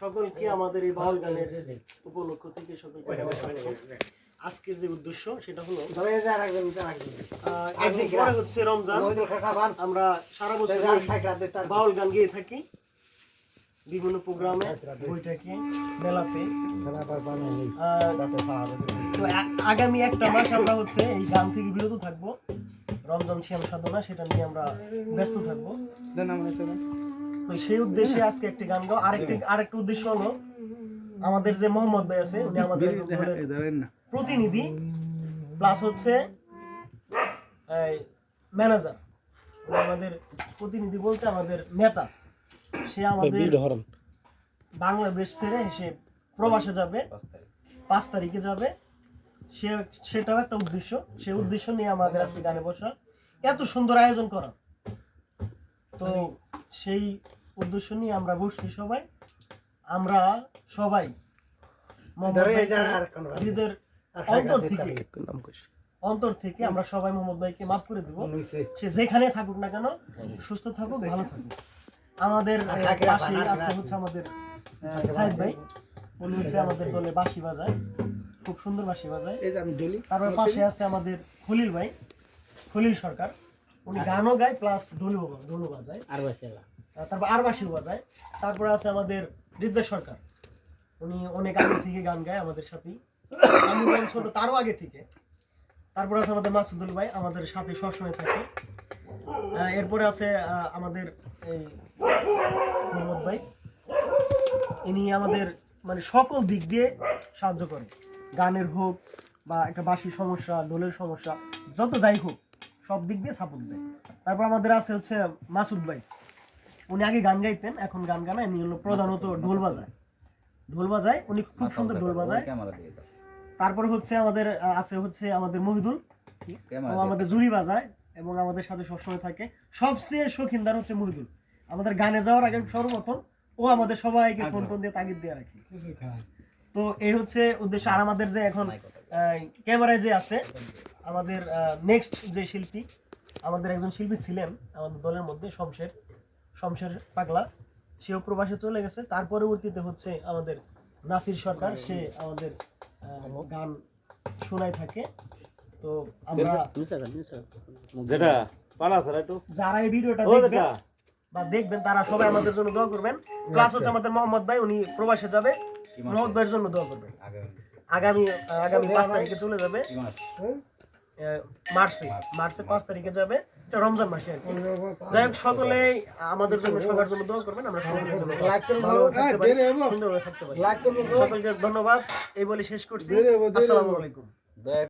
সকলকে আমাদের এই বাউল গানের উপলক্ষ থেকে সকলকে আজকের যে উদ্দেশ্য সেটা হলো পরে হচ্ছে রমজান। আমরা সারা বছর বাউল গান গেয়ে থাকি। বিভিন্ন প্রোগ্রামে বৈঠকে মেলাতে। আগামী একটা মাস আমরা হচ্ছে এই গান থেকে বিরত থাকব। রমজান শ্যাম সাধনা সেটা নিয়ে আমরা ব্যস্ত থাকব। তো সেই উদ্দেশ্যে আজকে একটি গান গাও। আরেকটি আরেকটা উদ্দেশ্য হলো আমাদের যে মোহাম্মদ ভাই আছে উনি আমাদের প্রতিনিধি প্লাস হচ্ছে ম্যানেজার আমাদের প্রতিনিধি বলতে আমাদের নেতা। সে আমাদের বাংলাদেশ ছেড়ে সে প্রবাসে যাবে পাঁচ তারিখে। যাবে। সে সেটাও একটা উদ্দেশ্য। সেই উদ্দেশ্য নিয়ে আমাদের আজকে গানে বসা। এত সুন্দর আয়োজন করা। তো সেই উদ্দেশ্য নিয়ে আমরা বসছি সবাই। আমরা সবাই হৃদয়ের অন্তর থেকে অন্তর থেকে আমরা সবাই মোহাম্মদ ভাইকে মাফ করে দেবো। সে যেখানে থাকুক না কেন সুস্থ থাকুক ভালো থাকুক। আমাদের পাশে আছে হচ্ছে আমাদের সাইদ ভাই। উনি হচ্ছে আমাদের দলে বাঁশি বাজায়। খুব সুন্দর বাঁশি বাজায়। তারপর পাশে আছে আমাদের খলিল ভাই খলিল সরকার। উনি গানও গায় প্লাস দলীয় দলও বাজায়। আহ, তারপর আর বাঁশিও বাজায়। তারপর আছে আমাদের রিজ্জা সরকার। উনি অনেক আগে থেকে গান গায় আমাদের সাথেই। আমি যখন ছোট তারও আগে থেকে। তারপর আছে আমাদের মাসুদুল ভাই আমাদের সাথে সবসময় থাকে। এরপরে আছে আমাদের এই মোহাম্মদ ভাই। ইনি আমাদের মানে সকল দিক দিয়ে সাহায্য করে গানের হোক বা একটা বাঁশির সমস্যা ঢোলের সমস্যা যত যাই হোক। সব দিক দিয়ে সাপোর্ট দেয়। তারপর আমাদের আছে হচ্ছে মাসুদ ভাই। উনি আগে গান গাইতেন এখন গান গানা এমনি হলো প্রধানত ঢোল বাজায়। ঢোল বাজায় উনি খুব সুন্দর ঢোল বাজায়। তারপর হচ্ছে আমাদের আছে হচ্ছে আমাদের মহিদুল। ও আমাদের জুরি বাজায় এবং আমাদের সাথে সবসময় থাকে। সবচেয়ে শৌখিনদার হচ্ছে মহিদুল। আমাদের গানে যাওয়ার আগে সর্বপ্রথম ও আমাদের সবাইকে ফোন টোন দিয়ে তাগিদ দিয়ে রাখে। তো এই হচ্ছে উদ্দেশ্য। আর আমাদের যে এখন ক্যামেরায় যে আছে আমাদের নেক্সট যে শিল্পী আমাদের একজন শিল্পী ছিলেন আমাদের দলের মধ্যে শমশের শমশের পাগলা সেও প্রবাসে চলে গেছে। তার পরবর্তীতে হচ্ছে আমাদের নাসির সরকার সে আমাদের গান শোনায় থাকে। তো আমরা যেটা পালা স্যার একটু যারা এই ভিডিওটা যেটা? বা দেখবেন তারা সবাই আমাদের জন্য দোয়া করবেন। প্লাস হচ্ছে আমাদের মোহাম্মদ ভাই উনি প্রবাসে যাবে। মোহাম্মদ ভাইয়ের জন্য দোয়া করবেন। আগামী আগামী পাঁচ তারিখে চলে যাবে। মার্চে। মার্চে পাঁচ তারিখে যাবে। এটা রমজান মাসে আর কি। যাই হোক সকলে আমাদের জন্য সবার জন্য দোয়া করবেন। আমরা সকলের জন্য ভালো থাকতে পারি সুন্দরভাবে থাকতে পারি। সকলকে ধন্যবাদ। এই বলে শেষ করছি। আসসালামু আলাইকুম।